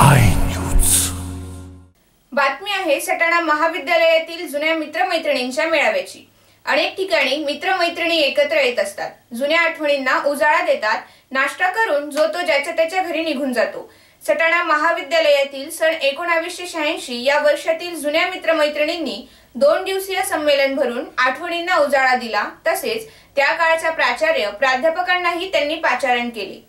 I news बातमी आहे सटाणा महाविद्यालयातील जुन्या मित्रमैत्रिणींच्या मेळाव्याची. अनेक ठिकाणी मित्रमैत्रिणी एकत्र येत असतात. जुन्या आठवणींना उजाळा देतात. नाश्ता करून जो तो ज्याच्या त्याच्या घरी निघून जातो. सटाणा महाविद्यालयातील सन एकोणावीसशे शहाऐंशी या वर्षातील जुन्या मित्रमैत्रिणींनी दोन दिवसीय संमेलन भरून आठवणींना उजाळा दिला. तसेच त्या काळच्या प्राचार्य प्राध्यापकांनाही त्यांनी पाचारण केले.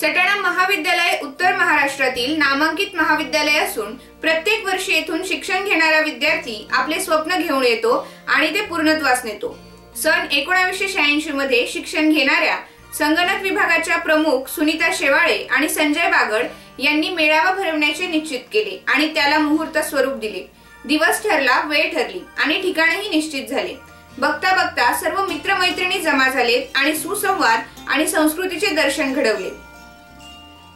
सटाणा महाविद्यालय उत्तर महाराष्ट्रातील नामांकित महाविद्यालय असून प्रत्येक वर्षी येथून शिक्षण घेणारा विद्यार्थी आपले स्वप्न घेऊन येतो आणि ते पूर्णत्वास नेतो. सन एकोणावीसशे शहाऐंशी मध्ये शिक्षण घेणाऱ्या संगणक विभागाच्या प्रमुख सुनीता शेवाळे आणि संजय बागड यांनी मेळावा भरवण्याचे निश्चित केले आणि त्याला मुहूर्त स्वरूप दिले. दिवस ठरला वेळ ठरली आणि ठिकाणही निश्चित झाले. बघता बघता सर्व मित्रमैत्रिणी जमा झालेत आणि सुसंवाद आणि संस्कृतीचे दर्शन घडवले.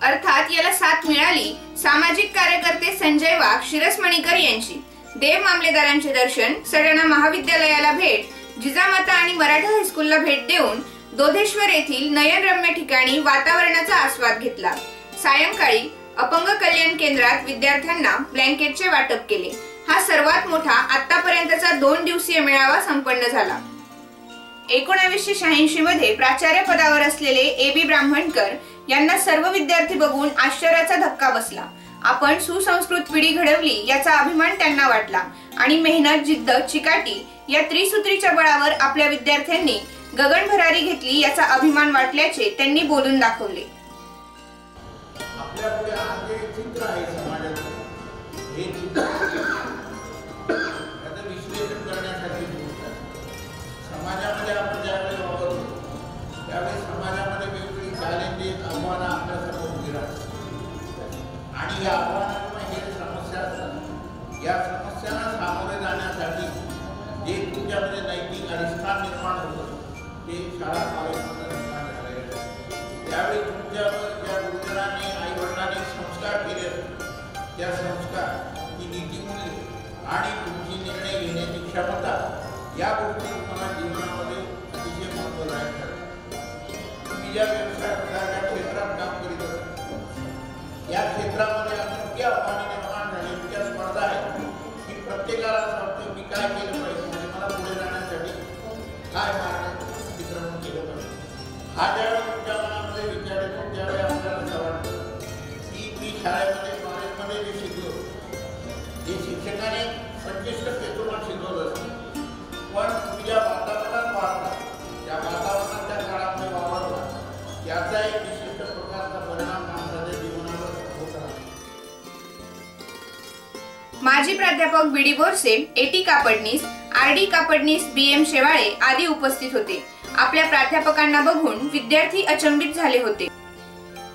अर्थात याला साथ मिळाली सामाजिक कार्यकर्ते संजय वाघ शिरसमणीकर यांची. देव मामलेदारांचे दर्शन सटाणा महाविद्यालयाला भेट जिजामाता आणि मराठा हायस्कूलला भेट देऊन दोधेश्वर येथील नयनरम्य ठिकाणी वातावरणाचा आस्वाद घेतला. सायंकाळी अपंग कल्याण केंद्रात विद्यार्थ्यांना ब्लँकेटचे वाटप केले. हा सर्वात मोठा आतापर्यंतचा दोन दिवसीय मेळावा संपन्न झाला. एकोणावीसशे शहाऐंशी मध्ये प्राचार्य पदावर असलेले ए बी ब्राह्मणकर यांना सर्व विद्यार्थी बघून आश्चर्याचा धक्का बसला. आपण सुसंस्कृत पिढी घडवली याचा अभिमान त्यांना वाटला आणि मेहनत जिद्द चिकाटी या त्रिसूत्रीच्या बळावर आपल्या विद्यार्थ्यांनी गगन भरारी घेतली याचा अभिमान वाटल्याचे त्यांनी बोलून दाखवले. आपल्या आज चित्र आहे समाजाचं. हे चित्र तुमच्यामध्ये नैतिक अधिष्ठान निर्माण होतं ते शाळा कॉलेजमध्ये निर्माण झालेलं आहे त्यावेळी तुमच्यावर ज्या गुरुजनांनी आई वडिलांनी संस्कार केले त्या संस्कार ही नीतिमूल्य आणि तुमची निर्णय घेण्याची क्षमता या गोष्टी हा ज्यावेळी तुमच्या मनामध्ये विचार येतो त्यावेळी आपल्याला असं वाटतं की मी शाळेमध्ये कॉलेजमध्ये जे शिकलो शिक्षकाने शिकवलं असतं पण तुम्ही ज्या वातावरणात वाढता त्या काळामध्ये वावरला एक विशिष्ट प्रकारचा परिणाम माणसाच्या जीवनावर होत राहतो माजी प्राध्यापक B D Borse A T Kapadnis R D Kapadnis B M Shewale आदी उपस्थित होते. आपल्या प्राध्यापकांना बघून विद्यार्थी अचंबित झाले होते.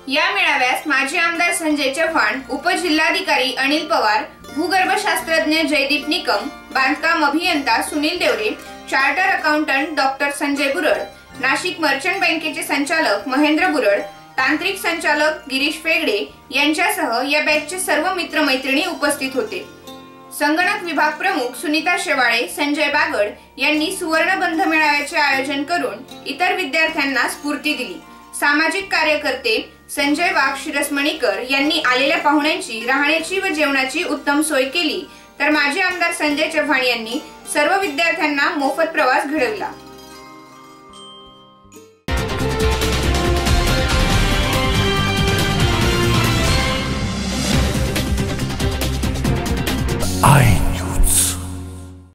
या मेळाव्यास माजी आमदार संजय चव्हाण उपजिल्हाधिकारी अनिल पवार भूगर्भशास्त्रज्ञ जयदीप निकम बांधकाम अभियंता Sunil Deore charter accountant doctor Sanjay Burad Nashik merchant बँकेचे संचालक महेंद्र बुरड तांत्रिक संचालक गिरीश फेगडे यांच्यासह या बॅचचे सर्व मित्रमैत्रिणी उपस्थित होते. संगणक विभाग प्रमुख सुनीता शेवाळे संजय बागड यांनी सुवर्णबंध मेळाव्याचे आयोजन करून इतर विद्यार्थ्यांना स्फूर्ती दिली. सामाजिक कार्यकर्ते संजय वाघ शिरसमणीकर यांनी आलेल्या पाहुण्यांची राहण्याची व जेवणाची उत्तम सोय केली. तर माजी आमदार संजय चव्हाण यांनी सर्व विद्यार्थ्यांना मोफत प्रवास घडवला.